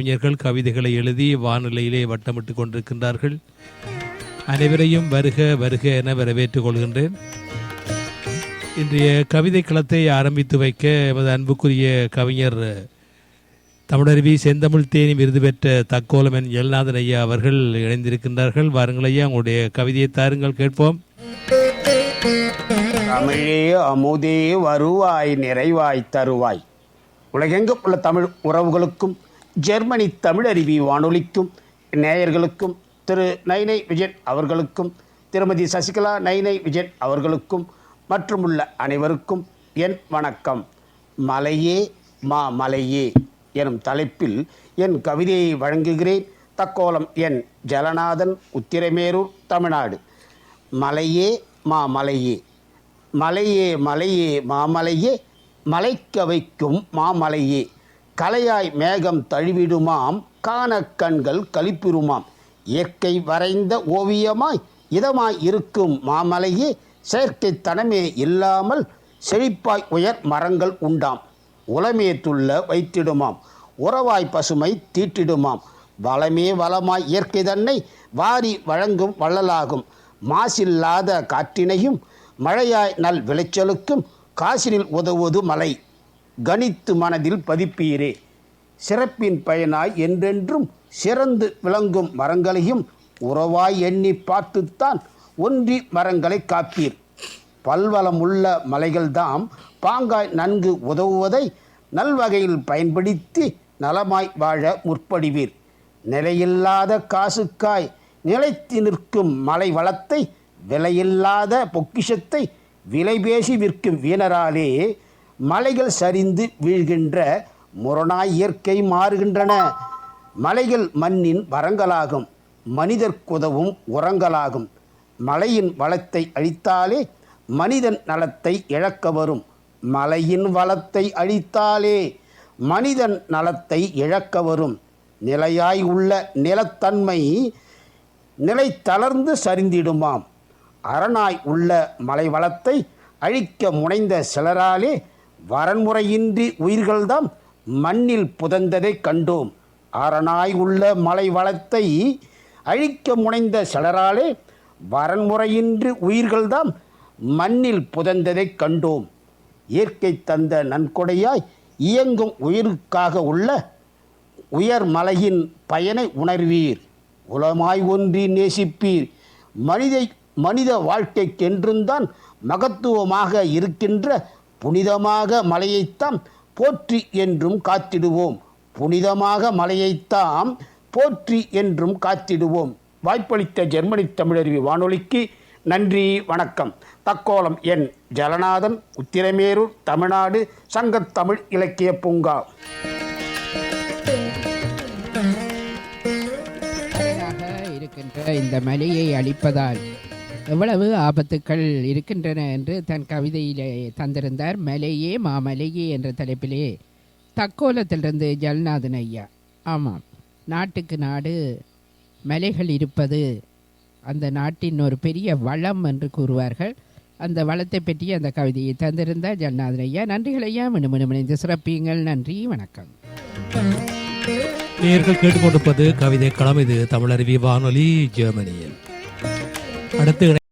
கவிஞர்கள் கவிதைகளை எழுதி வானிலையிலே வட்டமிட்டு கொண்டிருக்கின்றார்கள். அனைவரையும் வருக வருக என வரவேற்றுக் கொள்கின்றேன். இன்றைய கவிதை களத்தை ஆரம்பித்து வைக்க எமது அன்புக்குரிய கவிஞர் தமிழருவி செந்தமிழ் தேனி விருது பெற்ற தக்கோலமன் எல்நாதன் ஐயா அவர்கள் இணைந்திருக்கின்றார்கள். வாருங்கள் ஐயா உங்களுடைய கவிதையை தாருங்கள் கேட்போம். தமிழே அமுதே வருவாய் நிறைவாய் தருவாய். உலகெங்கும் உள்ள தமிழ் உறவுகளுக்கும் ஜெர்மனி தமிழருவி வானொலிக்கும் நேயர்களுக்கும் திரு நைனை விஜயன் அவர்களுக்கும் திருமதி சசிகலா நைனை விஜயன் அவர்களுக்கும் மற்றும் உள்ள அனைவருக்கும் என் வணக்கம். மலையே மா மலையே எனும் தலைப்பில் என் கவிதையை வழங்குகிறேன். தக்கோலம் என் ஜலநாதன் உத்திரமேரூர் தமிழ்நாடு. மலையே மா மலையே. மலையே மலையே மாமலையே மலைக்க வைக்கும் மாமலையே கலையாய் மேகம் தழுவிடுமாம் காண கண்கள் கழிப்பிருமாம் இயற்கை வரைந்த ஓவியமாய் இதமாய் இருக்கும் மாமலையே செயற்கைத்தனமே இல்லாமல் செழிப்பாய் உயர் மரங்கள் உண்டாம். உளமே துள்ள வைத்திடுமாம் உறவாய் பசுமை தீட்டிடுமாம். வளமே வளமாய் இயற்கை தன்னை வாரி வழங்கும் வள்ளலாகும். மாசில்லாத காற்றினையும் மழையாய் நல் விளைச்சலுக்கும் காசினில் உதவுவது மலை. கணித்து மனதில் பதிப்பீரே. சிறப்பின் பயனாய் என்றென்றும் சிறந்து விளங்கும் மரங்களையும் உறவாய் எண்ணி பார்த்துத்தான் ஒன்றி மரங்களை காப்பீர். பல்வளமுள்ள மலைகள்தாம் பாங்காய் நன்கு உதவுவதை நல்வகையில் பயன்படுத்தி நலமாய் வாழ முற்படுவீர். நிலையில்லாத காசுக்காய் நிலைத்து நிற்கும் மலை வளத்தை விலையில்லாத பொக்கிஷத்தை விலை பேசி விற்கும் வீணராலே மலைகள் சரிந்து வீழ்கின்ற முரணாய் இயற்கை மாறுகின்றன. மலைகள் மண்ணின் வரங்களாகும் மனிதர்க்குதவும் உரங்களாகும். மலையின் வளத்தை அழித்தாலே மனிதன் நலத்தை இழக்க வரும். மலையின் வளத்தை அழித்தாலே மனிதன் நலத்தை இழக்க வரும். நிலையாய் உள்ள நிலத்தன்மை நிலை தளர்ந்து சரிந்திடுமாம். அரணாய் உள்ள மலை வளத்தை அழிக்க முனைந்த சிலராலே வரன்முறையின்றி உயிர்கள்தாம் மண்ணில் புதந்ததை கண்டோம். அரணாய் உள்ள மலை வளத்தை அழிக்க முனைந்த சிலராலே வரன்முறையின்றி உயிர்கள்தாம் மண்ணில் புதந்ததை கண்டோம். இயற்கை தந்த நன்கொடையாய் இயங்கும் உயிருக்காக உள்ள உயர் மலையின் பயனை உணர்வீர். உலமாய் ஒன்றி நேசிப்பீர். மனித மனித வாழ்க்கைக்கென்றும்தான் மகத்துவமாக இருக்கின்ற புனிதமாக மலையைத்தாம் போற்றி என்றும் காத்திடுவோம். புனிதமாக மலையைத்தாம் போற்றி என்றும் காத்திடுவோம். வாய்ப்பளித்த ஜெர்மனி தமிழருவி வானொலிக்கு நன்றி வணக்கம். தக்கோலம் என் ஜலநாதன் உத்திரமேரூர் தமிழ்நாடு சங்கத்தமிழ் இலக்கிய பூங்கா. இருக்கின்ற இந்த மலையை அழிப்பதால் எவ்வளவு ஆபத்துக்கள் இருக்கின்றன என்று தன் கவிதையிலே தந்திருந்தார். மலையே மாமலையே என்ற தலைப்பிலே தக்கோலத்திலிருந்து ஜல்நாதன் ஐயா. ஆமாம் நாட்டுக்கு நாடு மலைகள் இருப்பது அந்த நாட்டின் ஒரு பெரிய வளம் என்று கூறுவார்கள். அந்த வளத்தை பற்றி அந்த கவிதையை தந்திருந்தார் ஜல்நாதன் ஐயா. நன்றிகள் ஐயா மினு இணைந்து சிறப்பியுங்கள். நன்றி வணக்கம். நேர்கள் கேட்டுக்கொண்டிருப்பது கவிதை களம். இது தமிழருவி வானொலி ஜெர்மனியில். അടുത്ത